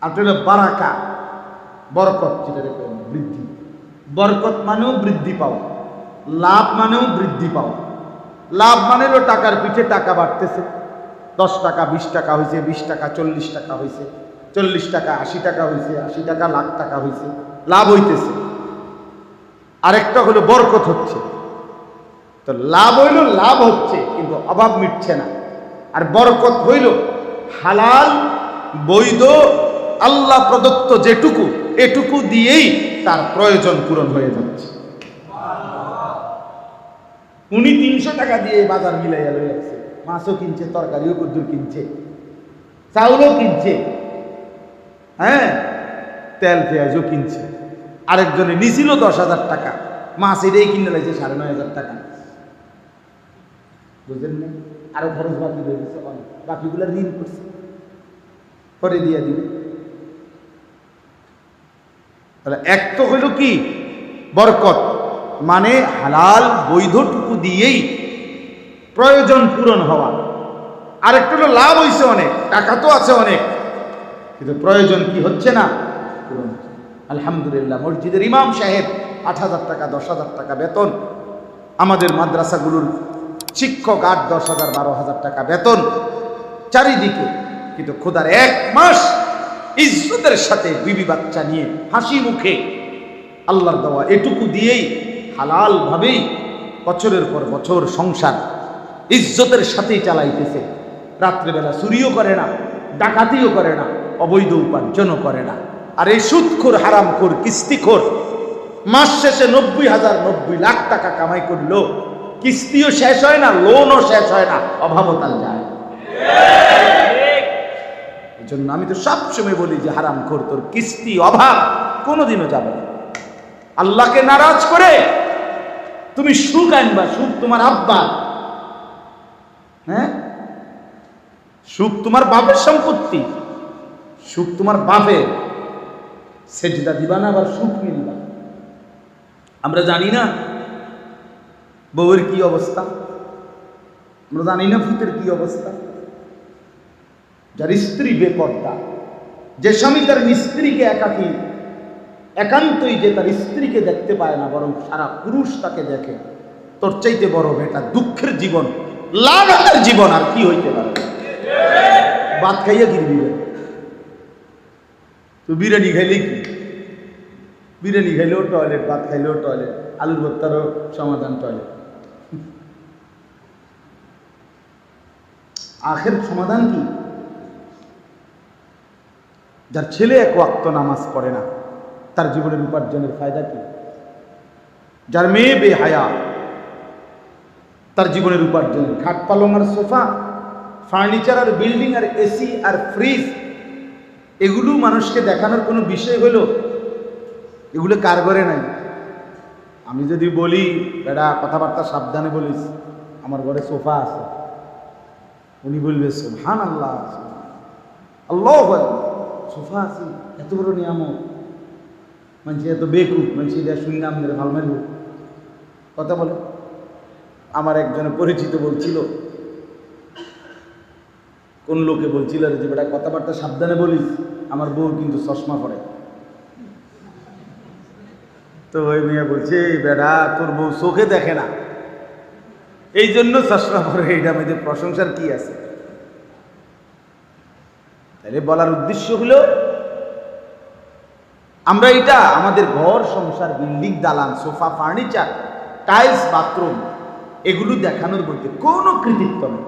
আর হলো বারাকা। বরকত, যেটা রেখে বৃদ্ধি। বরকত মানেও বৃদ্ধি পাওয়া। লাভ মানেও বৃদ্ধি পাওয়া। লাভ মানে হলো টাকার পিঠে টাকা বাড়তেছে। দশ টাকা, বিশ টাকা হয়েছে, বিশ টাকা, চল্লিশ টাকা হয়েছে, চল্লিশ টাকা, আশি টাকা হয়েছে, আশি টাকা, লাখ টাকা হয়েছে, লাভ হইতেছে। আরেকটা হলো বরকত হচ্ছে। তো লাভ হইল, লাভ হচ্ছে, কিন্তু অভাব মিটছে না। আর বরকত হইল হালাল, বৈধ আল্লাহ প্রদত্ত যেটুকু, এটুকু দিয়েই তার প্রয়োজন পূরণ হয়ে যাচ্ছে। উনি তিনশো টাকা দিয়ে বাজার মিলাইয়া লই আসছে মাছও কিনছে, তরকারিও কুদ্দুর কিনছে, চাউলও কিনছে হ্যাঁ তেল, পেঁয়াজও কিনছে। আরেকজনে নিছিল দশ হাজার টাকা, মাছ এটাই কিনে লাগছে সাড়ে নয় হাজার টাকা। বুঝলেন না আরও খরচ বাকি রয়ে গেছে, অনেক। বাকিগুলো ঋণ করছে। করে দিয়ে দিবে। তাহলে এক তো হইল কি? বরকত মানে হালাল বৈধটুকু দিয়েই প্রয়োজন পূরণ হওয়া। আরেকটা হলো লাভ হয়েছে অনেক, টাকা তো আছে অনেক, কিন্তু প্রয়োজন কি হচ্ছে না? পূরণ। আলহামদুলিল্লাহ, মসজিদের ইমাম সাহেব আট হাজার টাকা, দশ হাজার টাকা বেতন। আমাদের মাদ্রাসাগুলোর শিক্ষক আট, দশ হাজার, বারো হাজার টাকা বেতন। চারিদিকে, কিন্তু খোদার এক মাস ইজ্জতের সাথে বিবি বাচ্চা নিয়ে হাসি মুখে আল্লাহর দেওয়া এটুকু দিয়েই হালাল ভাবেই বছরের পর বছর সংসার ইজ্জতের সাথেই চালাইতেছে। রাত্রেবেলা চুরিও করে না, ডাকাতিও করে না, অবৈধ উপার্জনও করে না। আর এই সুদখোর, হারামখোর, কিস্তিখোর মাস শেষে নব্বই হাজার নব্বই লাখ টাকা কামাই করল, কিস্তিও শেষ হয় না লোনও শেষ হয় না অভাবতাল যায়। এই জন্য আমি তো সবসময় বলি যে হারাম খোর, তোর কিস্তি অভাব কোনোদিনও যাবে না। আল্লাহকে নারাজ করে তুমি সুখ আনবা, সুখ তোমার আব্বা। হ্যাঁ? সুখ তোমার বাপের সম্পত্তি, সুখ তোমার বাপের। সেজদা দিবা না, আবার সুখ দিবা আমরা জানি না বউয়ের কি অবস্থা, আমরা জানি না ফুতের কি অবস্থা। যার স্ত্রী বেপর্দা, যে স্বামী তার স্ত্রীকে একাকী, একান্তই যে তার স্ত্রীকে দেখতে পায় না, বরং সারা পুরুষ তাকে দেখে, তোর চাইতে বড় এটা দুঃখের জীবন লাগাতার জীবন আর কি হইতে পারে? ভাত খাইয়া গিরবি তো বিরিয়ানি খাইলে কি? বিরিয়ানি খাইলেও টয়লেট, ভাত খাইলেও টয়লেট, আলুর ভর্তারও সমাধান টয়লেট। আখের সমাধান কি? যার ছেলে এক ওয়াক্ত নামাজ পড়ে না, তার জীবনের উপার্জনের ফায়দা কি? যার মেয়ে বেহায়া, তার জীবনের উপার্জনের খাট পালং আর সোফা, ফার্নিচার আর বিল্ডিং আর এসি আর ফ্রিজ, এগুলো মানুষকে দেখানোর কোনো বিষয় হলো? এগুলো কার ঘরে নাই? আমি যদি বলি, বেটা, কথাবার্তা সাবধানে বলিস, আমার ঘরে সোফা আছে। উনি বলবে সুবহান আল্লাহ আল্লাহ সোফা আছে, এত বড় নিয়ামত। মানুষ এত বেকুব, মানুষ এটা শুনি না, আমাদের ভালো মারব। কথা বলে। আমার একজনে পরিচিত বলছিল, কোন লোকে বলছিল যে বেটা কথাবার্তা সাবধানে বলিস, আমার বউ কিন্তু চশমা পরে। তো ওই মেয়ে বলছে, এই বেটা, তোর বউ চোখে দেখে না। এই জন্য চশমা পরে এইটা মেয়েদের প্রশংসার কি আছে? তাহলে বলার উদ্দেশ্য হলো, আমরা এটা আমাদের ঘর, সংসার, বিল্ডিং, দালান, সোফা, ফার্নিচার, টাইলস, বাথরুম, এগুলো দেখানোর মধ্যে কোনো কৃতিত্ব নেই।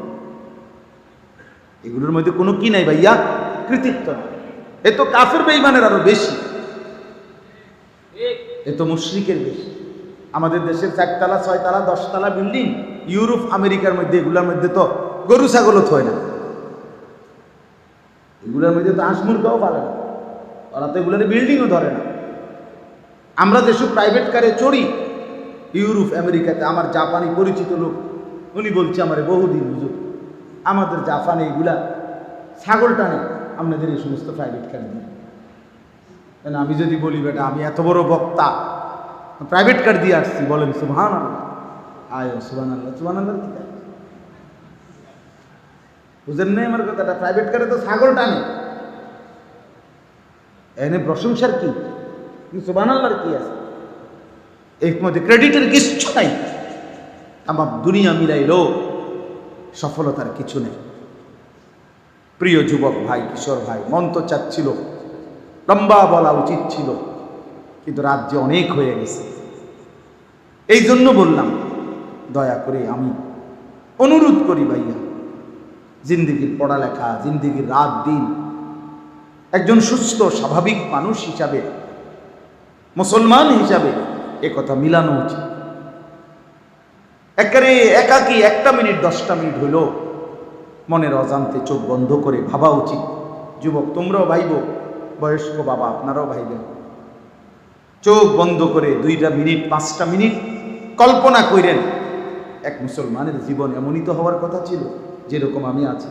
এগুলোর মধ্যে কোনো কি নাই ভাইয়া? কৃতিত্ব নেই। এ তো কাফের বেইমানের আরও বেশি। এ তো মুশ্রিকের বেশি। আমাদের দেশের চারতলা, ছয়তলা, দশতলা বিল্ডিং, ইউরোপ, আমেরিকার মধ্যে, এগুলোর মধ্যে তো গরু ছাগলও থয় না। এগুলোর মধ্যে তো মুরগাও পালে না। ওরা তো এগুলোর বিল্ডিংও ধরে না। আমরা যেসব প্রাইভেট কারে চড়ি, ইউরোপ, আমেরিকাতে, আমার জাপানি পরিচিত লোক, উনি বলছে, আমার বহুদিন হুজুর, আমাদের জাপানে এগুলা ছাগল টানে, আপনাদের এই সমস্ত প্রাইভেট কার দিয়ে। কেন আমি যদি বলি, বেটা, আমি এত বড় বক্তা প্রাইভেট কার দিয়ে আসছি। বলেন সুবহান আল্লাহ আয় সুবহান আল্লাহ সুবহান আল্লাহ? বুঝেন নাই আমার কথাটা? প্রাইভেট কারে তো ছাগল টানে। এনে প্রশংসার কি? সুবান আল্লাহর কি আছে? এর মধ্যে ক্রেডিটের কিচ্ছু নাই। আমার দুনিয়া মিলাইল, সফলতার কিছু নেই। প্রিয় যুবক ভাই, কিশোর ভাই, মন তো চাচ্ছিল, লম্বা বলা উচিত ছিল, কিন্তু রাজ্যে অনেক হয়ে গেছে। এই জন্য বললাম, দয়া করে আমি অনুরোধ করি ভাইয়া জিন্দিগির পড়ালেখা, জিন্দিগির রাত দিন। একজন সুস্থ, স্বাভাবিক মানুষ হিসাবে, মুসলমান হিসাবে এ কথা মিলানো উচিত। একেবারে একাকি একটা মিনিট, দশটা মিনিট হইল মনের অজান্তে চোখ বন্ধ করে ভাবা উচিত। যুবক, তোমরাও ভাইব, বয়স্ক বাবা, আপনারাও ভাইবেন। চোখ বন্ধ করে দুইটা মিনিট, পাঁচটা মিনিট কল্পনা করেন এক মুসলমানের জীবন এমনই তো হওয়ার কথা ছিল। যেরকম আমি আছি।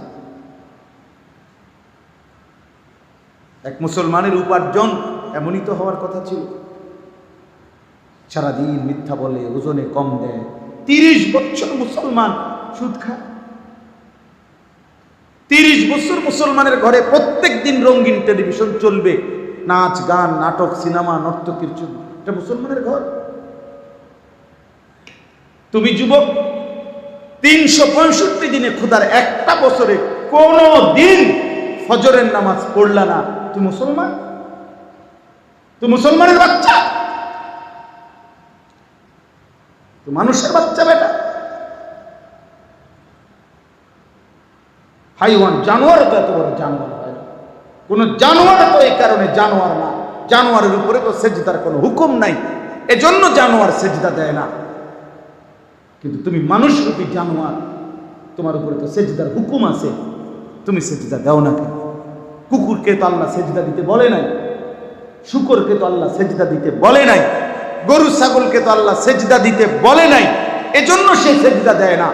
এক মুসলমানের উপার্জন এমনই তো হওয়ার কথা ছিল। সারাদিন মিথ্যা বলে, ওজনে কম দেয়। তিরিশ বছর মুসলমান সুদ খায়। তিরিশ বছর মুসলমানের ঘরে প্রত্যেক দিন রঙিন টেলিভিশন চলবে। নাচ, গান, নাটক, সিনেমা, নর্তকীর চলবে। এটা মুসলমানের ঘর। তুমি যুবক তিনশো পঁয়ষট্টি দিনে খোদার একটা বছরে কোনো দিন ফজরের নামাজ পড়লা না। তুই মুসলমান? তুই মুসলমানের বাচ্চা? তুই মানুষের বাচ্চা বেটা? হাইওয়ান জানোয়ার তো এত বড় জানোয়ার হয়। কোনো জানোয়ার তো এই কারণে জানোয়ার না। জানোয়ারের উপরে তো সেজদার কোনো হুকুম নাই। এজন্য জানোয়ার সেজদা দেয় না। কিন্তু তুমি মানুষ রূপী জানোয়ার। তোমার উপরে তো সেজদার হুকুম আছে। তুমি সেজদা দাও না কেন? কুকুরকে তো আল্লাহ সেজদা দিতে বলে নাই। শুকরকে তো আল্লাহ সেজদা দিতে বলে নাই। গরু ছাগলকে তো আল্লাহ সেজদা দিতে বলে নাই। এজন্য সে সেজদা দেয় না।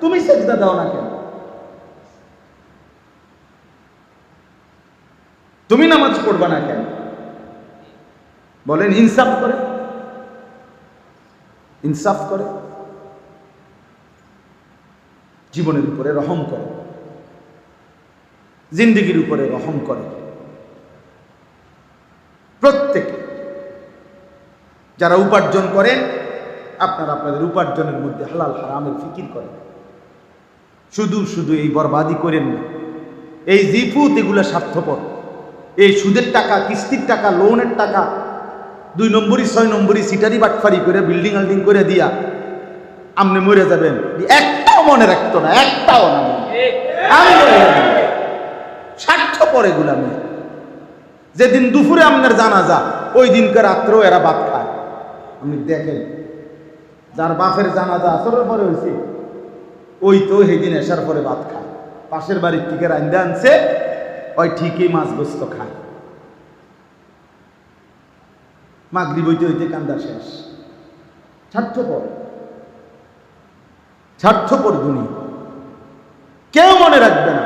তুমি সেজদা দাও না কেন? তুমি নামাজ পড়বা না কেন? বলেন, ইনসাফ করে। ইনসাফ করে। জীবনের উপরে রহম করে। জিন্দিগির উপরে রহম করে। প্রত্যেকে যারা উপার্জন করেন আপনারা আপনাদের উপার্জনের মধ্যে হালাল, হারামের ফিকির করেন। শুধু শুধু এই বরবাদি করেন না। এই জিফুত এগুলো স্বার্থপর। এই সুদের টাকা, কিস্তির টাকা, লোনের টাকা, দুই নম্বরই, ছয় নম্বরই, সিটারি বাটফারি করে, বিল্ডিং আল্ডিং করে দিয়া আপনি মরে যাবেন। একটাও মনে রাখতো না, একটাও না আমি। স্বার্থপর এগুলো যেদিন দুপুরে আপনার জানাজা, ওই দিনকে রাত্রেও এরা ভাত খায়। আপনি দেখেন, যার বাপের জানাজা আসরের পরে হয়েছে, ওই তো সেদিন এসার পরে ভাত খায়। পাশের বাড়ির থেকে রান্দা আনছে, ওই ঠিকই মাছ গোস্ত খায়। মাগরি বইতে হইতে কান্দা শেষ। স্বার্থপর। স্বার্থপর দুনিয়া কেউ মনে রাখবে না।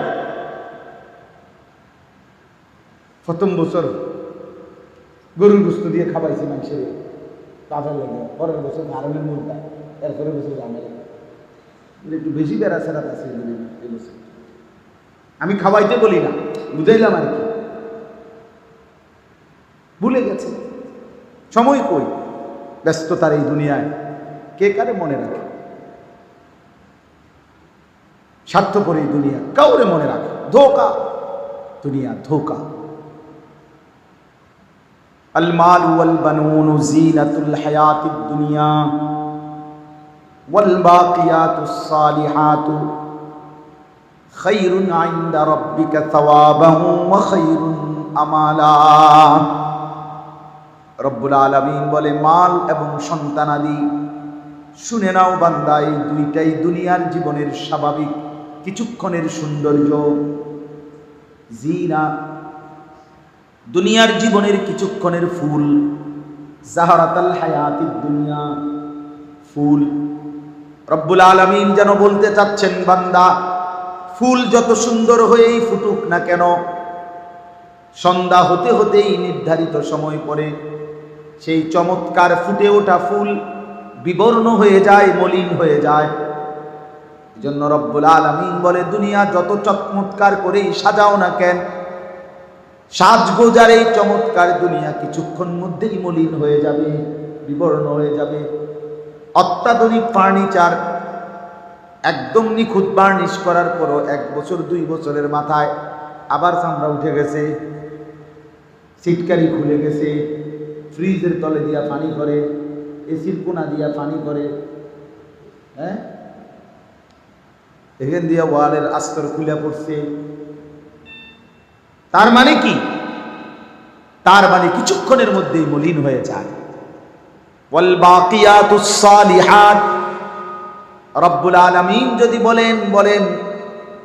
প্রথম বছর গরুর গোস্ত দিয়ে খাবাইছে মানুষের কাজের লাগে। পরের বছর ধারণের মুরগা এরপরের বছর জামে একটু বেশি বেড়া সেরাত আছে। আমি খাওয়াইতে বলি না, বুঝাইলাম আর কি। ভুলে গেছে। সময় কই? ব্যস্ততার এই দুনিয়ায়। কে কারে মনে রাখে? স্বার্থপর এই দুনিয়া কাউরে মনে রাখে ধোকা দুনিয়া ধোকা المال والبنون زينة الحياة الدنيا والباقيات الصالحات خير عند ربك ثوابا وخير আমালা রব্বুল আলামিন বলে মাল এবং সন্তানাদি শুনে নাও বান্দা এই দুইটাই দুনিয়ার জীবনের স্বাভাবিক কিছুক্ষণের সৌন্দর্য, জিনা, দুনিয়ার জীবনের কিছুক্ষণের ফুল, জাহারাতাল হায়াতির দুনিয়া, ফুল। রব্বুল আলামিন যেন বলতে চাচ্ছেন, বান্দা, ফুল যত সুন্দর হয়েই ফুটুক না কেন, সন্ধ্যা হতে হতেই নির্ধারিত সময় পরে সেই চমৎকার ফুটে ওঠা ফুল বিবর্ণ হয়ে যায়, মলিন হয়ে যায়। এজন্য রব্বুল আলামিন বলে, দুনিয়া যত চমৎকার করেই সাজাও না কেন, সাজগোজার এই চমৎকার দুনিয়া কিছুক্ষণ মধ্যেই মলিন হয়ে যাবে, বিবর্ণ হয়ে যাবে। অত্যাধুনিক ফার্নিচার একদম নিখুঁত বার্নিশ করার পরও এক বছর, দুই বছরের মাথায় আবার চামড়া উঠে গেছে সিটকারি খুলে গেছে, ফ্রিজের তলে দিয়া পানি করে এসির কোনা দিয়া পানি করে হ্যাঁ? এখান দিয়া ওয়ালের আস্তর খুলে পড়ছে। তার মানে কি? তার মানে কিছুক্ষণের মধ্যেই মলিন হয়ে যায়। রব্বুল আলামিন যদি বলেন বলেন,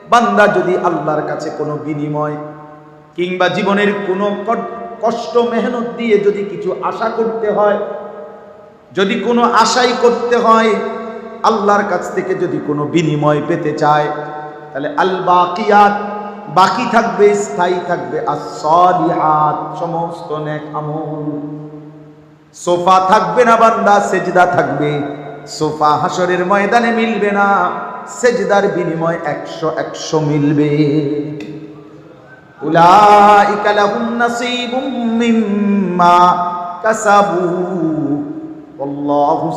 বান্দা যদি আল্লাহর কাছে কোনো বিনিময় কিংবা জীবনের কোনো কষ্ট মেহনত দিয়ে যদি কিছু আশা করতে হয়, যদি কোনো আশাই করতে হয় আল্লাহর কাছ থেকে যদি কোনো বিনিময় পেতে চায়, তাহলে আল বাকিয়াত বাকি থাকবে, স্থায়ী থাকবে। আর সমস্ত সোফা থাকবে না বান্দা, সেজদা থাকবে। সোফা হাসরের ময়দানে মিলবে না, সেজদার বিনিময় একশো একশো মিলবে। উলাইকা লাহুম নাসীবুম কাসাবু। আল্লাহু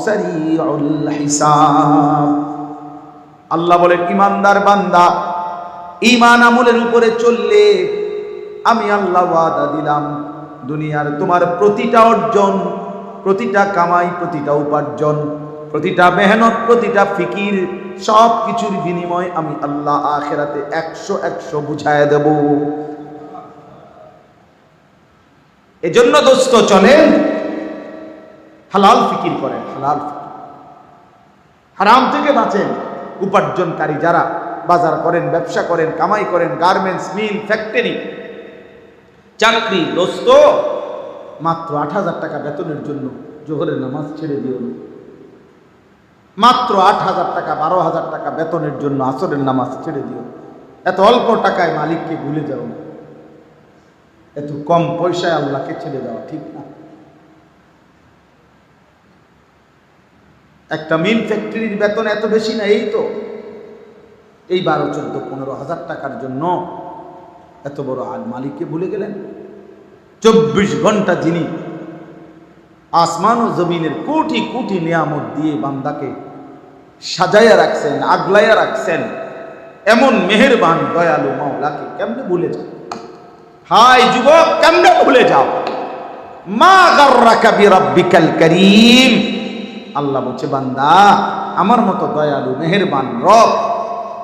বলেন ইমানদার বান্দা, ঈমান আমলের উপরে চললে আমি আল্লাহ ওয়াদা দিলাম। দুনিয়ার তোমার প্রতিটা অর্জন, প্রতিটা কামাই, প্রতিটা উপার্জন, প্রতিটা মেহনত, প্রতিটা ফিকির সব কিছুর বিনিময় আমি আল্লাহ আখেরাতে একশো একশো বুঝায় দেব। এজন্য দোস্ত, চলেন হালাল ফিকির করেন, হালাল হারাম থেকে বাঁচেন উপার্জনকারী যারা বাজার করেন, ব্যবসা করেন, কামাই করেন গার্মেন্টস মিল ফ্যাক্টরি চাকরি দোস্ত, মাত্র আট হাজার টাকা বেতনের জন্য জোহরের নামাজ ছেড়ে দিও মাত্র আট হাজার টাকা, বারো হাজার টাকা বেতনের জন্য আসরের নামাজ ছেড়ে দিও। এত অল্প টাকায় মালিককে ভুলে যাও এত কম পয়সায় আল্লাহকে ছেড়ে দেওয়া ঠিক না। একটা মিল ফ্যাক্টরির বেতন এত বেশি না, এই তো। এই বারো, চোদ্দ, পনেরো হাজার টাকার জন্য এত বড় আল মালিককে ভুলে গেলেন। চব্বিশ ঘণ্টা যিনি আসমান ও জমিনের কোটি কোটি নিয়ামত দিয়ে বান্দাকে সাজাইয়া রাখছেন, আগলাইয়া রাখছেন, এমন মেহেরবান, দয়ালু মাওলাকে কেমনে ভুলে যাও? হাই যুবক, কেমনে ভুলে যাও? মা গার্রাকা বিরাব্বিকাল করিম। আল্লাহ বলছে, বান্দা, আমার মতো দয়ালু, মেহেরবান রব,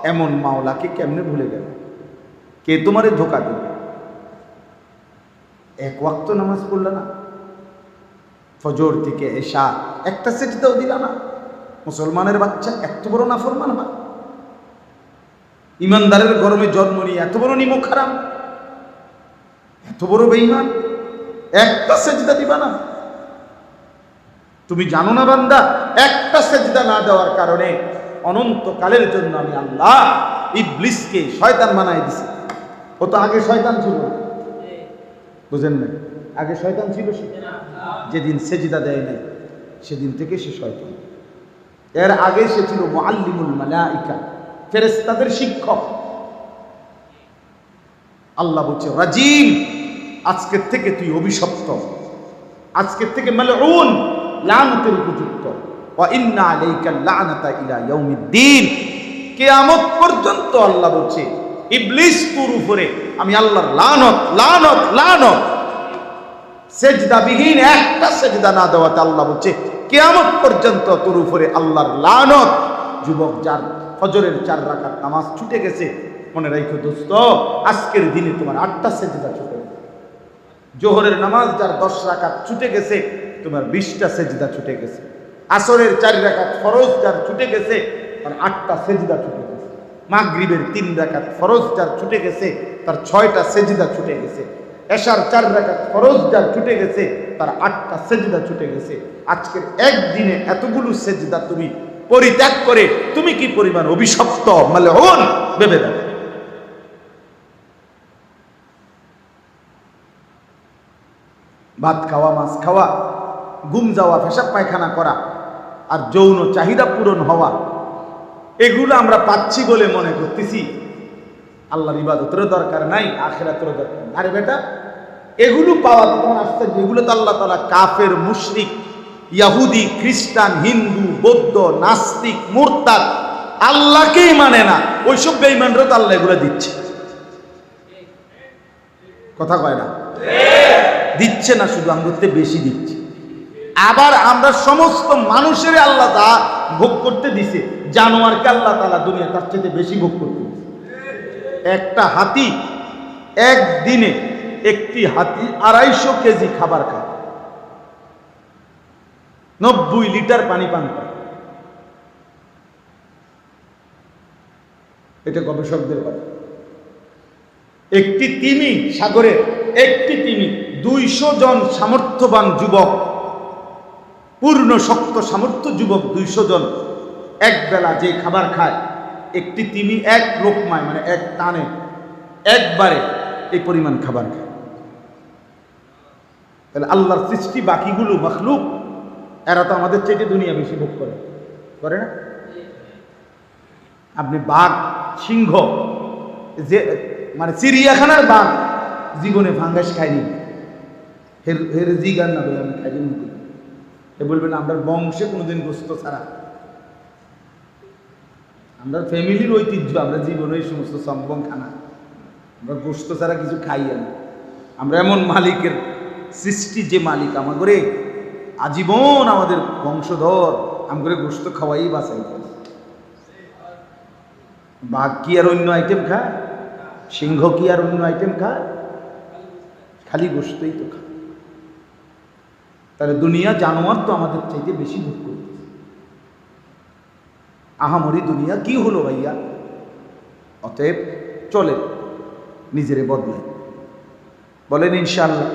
এমন মাওলাকে কেমনে ভুলে গেল? কে তোমারে ধোকা দেবে? এক ওয়াক্ত নামাজ পড়লে না। ফজর থেকে এসা একটা সেজদাও দিলা না। মুসলমানের বাচ্চা এত বড় নাফরমান হয়। ইমানদারের গরমে জন্ম নিয়ে এত বড় নিমক খারাপ এত বড় বেঈমান। একটা সেজদা দিবা না। তুমি জানো না বান্দা, একটা সেজদা না দেওয়ার কারণে অনন্তকালের জন্য আমি আল্লাহ ইবলিসকে শয়তান বানাই দিছি। ও তো আগে শয়তান ছিল। বুঝেন না আগে শয়তান ছিল সে? যেদিন সেজদা দেয় নাই, সেদিন থেকে সে শয়তান। এর আগে সে ছিল মুআল্লিমুল মালাইকা, ফেরেশতাদের শিক্ষক। আল্লাহ বলছে, রাজিম, আজকের থেকে তুই অভিশপ্ত। আজকের থেকে মালউন লানতের উপযুক্ত। কিয়ামত পর্যন্ত আল্লাহ বলছে, ইবলিস তোর উপরে আমি আল্লাহর লানত লানত লানত। সেজদাবিহীন একটা সেজদা না দেওয়াতে আল্লাহ বলছে, কিয়ামত পর্যন্ত তোর উপরে আল্লাহর লানত। যুবক যার ফজরের চার রাকাত নামাজ ছুটে গেছে, মনে রাখো দোস্ত, আজকের দিনে তোমার আটটা সেজদা ছুটে জোহরের নামাজ যার দশ রাকাত ছুটে গেছে তোমার বিশটা সেজদা ছুটে গেছে। আসরের চার রাকাত ফরজ যার ছুটে গেছে, তার আটটা সেজদা ছুটে গেছে। মাগরিবের তিন রাকাত ফরজ যার ছুটে গেছে, তার ছয়টা সেজদা ছুটে গেছে। এশার চার রাকাত ফরজ যার ছুটে গেছে, তার আটটা সেজদা ছুটে গেছে। আজকের একদিনে এতগুলো সেজদা তুমি পরিত্যাগ করে তুমি কি পরিমাণ অভিশপ্ত মানে হন, ভেবে দেখো। ভাত খাওয়া, মাছ খাওয়া ঘুম যাওয়া, পেশাব পায়খানা করা আর যৌন চাহিদা পূরণ হওয়া, এগুলো আমরা পাচ্ছি বলে মনে করতেছি। আল্লাহর ইবাদতেরও দরকার নাই, আখেরাতেরও দরকার নাই। আরে বেটা, এগুলো পাওয়া তখন আশ্চর্য। এগুলো তো আল্লাহ তালা কাফের, মুশরিক, ইয়াহুদি, খ্রিস্টান, হিন্দু, বৌদ্ধ, নাস্তিক, মোরতাদ, আল্লাহকেই মানে না। ওইসব বেইমানরা তো আল্লাহ এগুলো দিচ্ছে। কথা কয় না? দিচ্ছে না, শুধু আমগুলোতে বেশি দিচ্ছে। আবার আমরা সমস্ত মানুষের আল্লাহ তা ভোগ করতে দিছে, জানোয়ারকে আল্লাহ তালা দুনিয়া তার চাইতে বেশি ভোগ করতে একটা হাতি একদিনে একটি হাতি আড়াইশো কেজি খাবার খায়। নব্বই লিটার পানি পান করে। এটা গবেষকদের কথা। একটি তিমি সাগরে একটি তিমি দুইশো জন সামর্থ্যবান যুবক পূর্ণ শক্ত সামর্থ্য যুবক দুইশো জন। এক বেলা যে খাবার খায়, একটি তিমি, এক লোকমায় মানে এক টানে একবারে এই পরিমাণ খাবার খায়। তাহলে আল্লাহর সৃষ্টি বাকিগুলো মখলুক, এরা তো আমাদের চেয়ে দুনিয়া বেশি ভোগ করে। করে না? আপনি বাঘ, সিংহ, যে মানে চিড়িয়াখানার বাঘ, জীবনে ফাঙ্গাস খায়নি। হের হের জিগান না বলে আমি খাইনি। এ বলবেন, আমরা বংশে কোনোদিন গোস্ত ছাড়া। আমরা ফ্যামিলির ঐতিহ্য, আমরা জীবনে এই সমস্ত সম্পং খানা। আমরা গোস্ত ছাড়া কিছু খাই না। আমরা এমন মালিকের সৃষ্টি যে মালিক আমাগরে আজীবন আমাদের বংশধর আমগরে গোস্ত খাওয়াই বাঁচাই বাঘ কি আর অন্য আইটেম খায়? সিংহ কি আর অন্য আইটেম খায়? খালি গোস্তই তো খায়। তাহলে দুনিয়া জানোয়ার তো আমাদের চাইতে বেশি ভোগ করতেছে। আহামরি দুনিয়া কি হলো ভাইয়া? অতএব চলে নিজেরে বদলে বলেন ইনশাল্লাহ